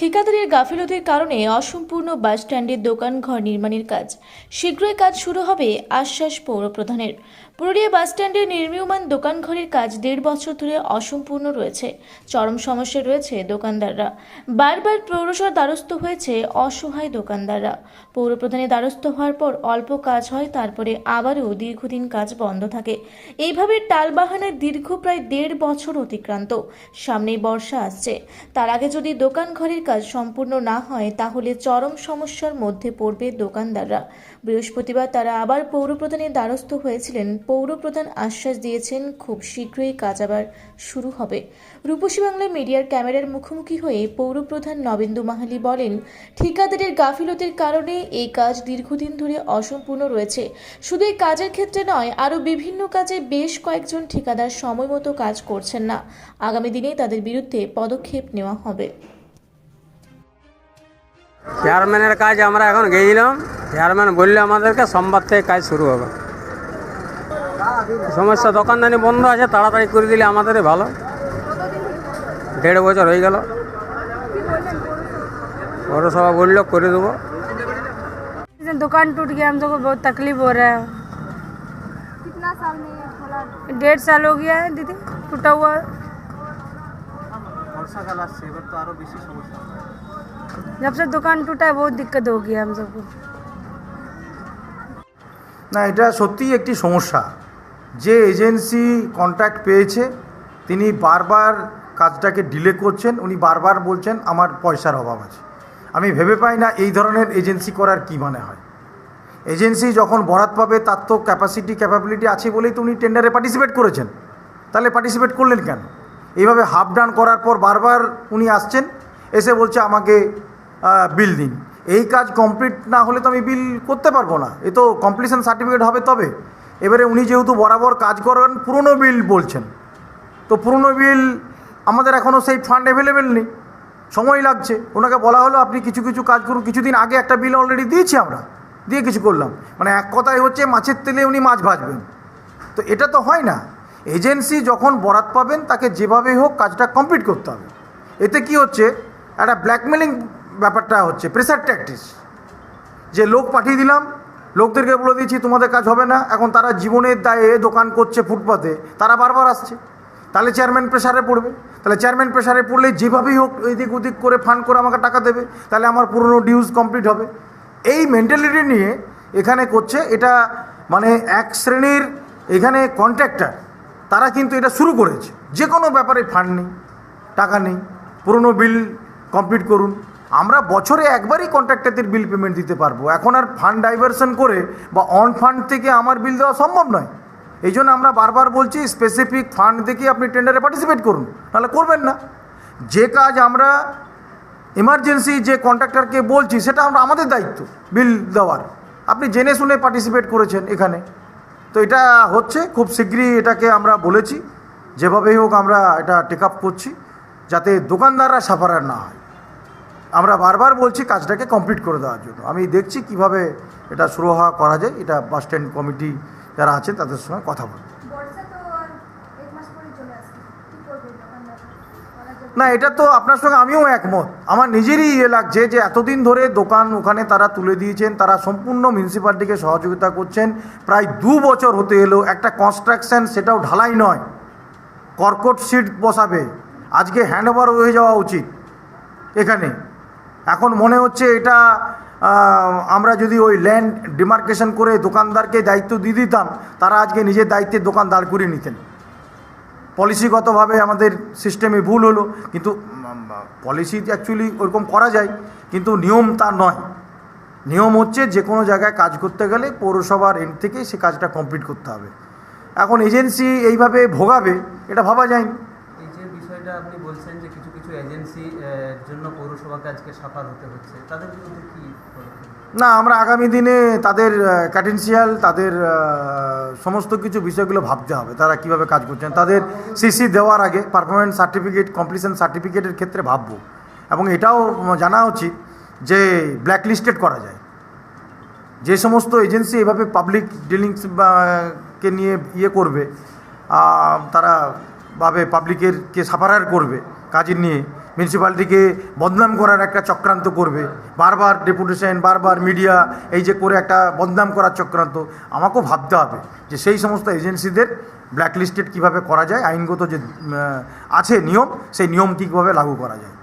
ঠিকাদারের গাফিলতির কারণে অসম্পূর্ণ বাস স্ট্যান্ডের দোকান ঘর নির্মাণের কাজ। শীঘ্রই কাজ শুরু হবে আশ্বাস পৌর প্রধানের। পুরুলিয়া বাস স্ট্যান্ডের নির্মীয়মান দোকান ঘরের কাজ দেড় বছর ধরে অসম্পূর্ণ রয়েছে। চরম সমস্যায় রয়েছে দোকানদাররা। বারবার পৌরসভার দ্বারস্থ হয়েছে অসহায় দোকানদাররা। পৌর প্রধানের দ্বারস্থ হওয়ার পর অল্প কাজ হয়, তারপরে আবারও দীর্ঘদিন কাজ বন্ধ থাকে। এইভাবে টালবাহানায় দীর্ঘ প্রায় দেড় বছর অতিক্রান্ত। সামনেই বর্ষা আসছে। তার আগে যদি দোকান ঘরের কাজ সম্পূর্ণ না হয়, তাহলে চরম সমস্যার মধ্যে পড়বে দোকানদাররা। বৃহস্পতিবার তারা আবার পৌরপ্রধানের দ্বারস্থ হয়েছিলেন পৌরপ্রধান আশ্বাস দিয়েছেন, খুব শীঘ্রই কাজ আবার শুরু হবে। রূপসী বাংলা মিডিয়ার ক্যামেরার মুখোমুখি হয়ে পৌরপ্রধান নবেন্দু মাহালি বলেন, ঠিকাদারের গাফিলতির কারণে এই কাজ দীর্ঘদিন ধরে অসম্পূর্ণ রয়েছে। শুধু এই কাজের ক্ষেত্রে নয়, আরও বিভিন্ন কাজে বেশ কয়েকজন ঠিকাদার সময় মতো কাজ করছেন না। আগামী দিনে তাদের বিরুদ্ধে পদক্ষেপ নেওয়া হবে। চেয়ারম্যানের কাজ আমরা এখন গেছিলাম চেয়ারম্যান বললে আমাদেরকে সোমবার থেকে কাজ শুরু হবে। সমস্যা দোকানদানি বন্ধ আছে তাড়াতাড়ি করে দিলে আমাদের ভালো দেড় বছর হয়ে গেল পৌরসভা বললো করে দেবো जब दुकान टूट गया हम सबको बहुत तकलीफ हो रहा है कितना साल में ये खोला डेढ़ साल हो गया है दीदी टूटा हुआ বর্ষাকাল আসছে এবার তো আরো বেশি সমস্যা जब से दुकान टूटा है बहुत दिक्कत हो गया हम सबको না এটা সত্যিই একটি সমস্যা যে এজেন্সি কন্ট্যাক্ট পেয়েছে, তিনি বারবার কাজটাকে ডিলে করছেন, উনি বারবার বলছেন আমার পয়সার অভাব আছে। আমি ভেবে পাই না এই ধরনের এজেন্সি করার কি মানে হয়। এজেন্সি যখন বরাত পাবে, তার তো ক্যাপাসিটি ক্যাপাবিলিটি আছে বলেই তো উনি টেন্ডারে পার্টিসিপেট করেছেন। তাহলে পার্টিসিপেট করলেন কেন? এইভাবে হাফ ডান করার পর বারবার উনি আসছেন, এসে বলছে আমাকে বিল দিন। এই কাজ কমপ্লিট না হলে তো আমি বিল করতে পারব না। এ তো কমপ্লিশন সার্টিফিকেট হবে তবে। এবারে উনি যেহেতু বরাবর কাজ করেন, পুরনো বিল বলছেন। তো পুরনো বিল আমাদের এখনও সেই ফান্ড অ্যাভেলেবেল নেই। সময় লাগছে। ওনাকে বলা হলো, আপনি কিছু কিছু কাজ করুন। কিছুদিন আগে একটা বিল অলরেডি দিয়েছি আমরা। দিয়ে কিছু করলাম। মানে এক কথায় হচ্ছে, মাছের তেলে উনি মাছ ভাজবেন। তো এটা তো হয় না। এজেন্সি যখন বরাত পাবেন, তাকে যেভাবে হোক কাজটা কমপ্লিট করতে হবে। এতে কি হচ্ছে, একটা ব্ল্যাকমেলিং ব্যাপারটা হচ্ছে প্রেসার ট্যাকটিস যে লোক পাঠিয়ে দিলাম লোকদেরকে বলে দিয়েছি, তোমাদের কাজ হবে না। এখন তারা জীবনের দায়ে দোকান করছে ফুটপাতে। তারা বারবার আসছে। তাহলে চেয়ারম্যান প্রেশারে পড়বে। তাহলে চেয়ারম্যান প্রেশারে পড়লে যেভাবেই হোক এদিক ওদিক করে ফান্ড করে আমাকে টাকা দেবে। তাহলে আমার পুরনো ডিউজ কমপ্লিট হবে। এই মেন্টালিটি নিয়ে এখানে করছে এটা মানে এক শ্রেণির এখানে কন্ট্রাক্টার তারা কিন্তু এটা শুরু করেছে। যে কোনো ব্যাপারে ফান্ড নেই, টাকা নেই। পুরনো বিল কমপ্লিট করুন। আমরা বছরে একবারই কন্ট্রাক্টরদের বিল পেমেন্ট দিতে পারব। এখন আর ফান্ড ডাইভারশন করে বা অন ফান্ড থেকে আমার বিল দেওয়া সম্ভব নয়। এই জন্য আমরা বারবার বলছি স্পেসিফিক ফান্ড থেকে আপনি টেন্ডারে পার্টিসিপেট করুন তাহলে করবেন না। যে কাজ আমরা এমার্জেন্সি যে কন্ট্রাক্টরকে বলছি, সেটা আমরা আমাদের দায়িত্ব বিল দেওয়ার। আপনি জেনে শুনে পার্টিসিপেট করেছেন এখানে। তো এটা হচ্ছে, খুব শীঘ্রই এটাকে আমরা বলেছি। যেভাবেই হোক আমরা এটা টেক আপ করছি, যাতে দোকানদাররা সাফারার না হয়। আমরা বারবার বলছি কাজটাকে কমপ্লিট করে দেওয়ার জন্য। আমি দেখছি কীভাবে এটা শুরু হওয়া করা যায়। এটা বাস স্ট্যান্ড কমিটি যারা আছে তাদের সঙ্গে কথা যাবে না। এটা তো আপনার সঙ্গে আমিও একমত। আমার নিজেরই ইয়ে লাগছে যে এতদিন ধরে দোকান ওখানে তারা তুলে দিয়েছেন তারা সম্পূর্ণ মিউনিসিপ্যালিটিকে সহযোগিতা করছেন। প্রায় দু বছর হতে এলো একটা কনস্ট্রাকশন সেটাও ঢালাই নয়। কর্কট সিট বসাবে। আজকে হ্যান্ডওভার হয়ে যাওয়া উচিত। এখানে এখন মনে হচ্ছে এটা আমরা যদি ওই ল্যান্ড ডিমার্কেশন করে দোকানদারকে দায়িত্ব দিয়ে দিতাম, তারা আজকে নিজের দায়িত্বে দোকান দাঁড় করিয়ে নিতেন। পলিসিগতভাবে আমাদের সিস্টেমে ভুল হলো, কিন্তু পলিসি অ্যাকচুয়ালি ওরকম করা যায়, কিন্তু নিয়ম তা নয়। নিয়ম হচ্ছে যে কোনো জায়গায় কাজ করতে গেলে পৌরসভার এন্ড থেকে সে কাজটা কমপ্লিট করতে হবে। এখন এজেন্সি এইভাবে ভোগাবে, এটা ভাবা যায়নি এই যে বিষয়টা আপনি বলছেন যে কিছু এজেন্সি জন্য পৌরসভাকে আজকে সাফার হতে হচ্ছে। তাদের বিরুদ্ধে কি না, আমরা আগামী দিনে তাদের ক্যাটেন্সিয়াল তাদের সমস্ত কিছু বিষয়গুলো ভাবতে হবে। তারা কীভাবে কাজ করছেন? তাদের সিসি দেওয়ার আগে পারফরমেন্স সার্টিফিকেট কমপ্লিশন সার্টিফিকেটের ক্ষেত্রে ভাববো। এবং এটাও জানা উচিত যে ব্ল্যাক লিস্টেড করা যায়। যে সমস্ত এজেন্সি এভাবে পাবলিক ডিলিংস কে নিয়ে ইয়ে করবে তারা ভাবে পাবলিকের কে সাফারার করবে কাজের নিয়ে মিউনিসিপ্যালিটিকে বদনাম করার একটা চক্রান্ত করবে। বারবার ডেপুটেশন বারবার মিডিয়া এই যে করে একটা বদনাম করার চক্রান্ত। আমাকেও ভাবতে হবে যে সেই সমস্ত এজেন্সিদের ব্ল্যাকলিস্টেড কীভাবে করা যায়, আইনগত যে আছে নিয়ম, সেই নিয়ম কীভাবে লাগু করা যায়।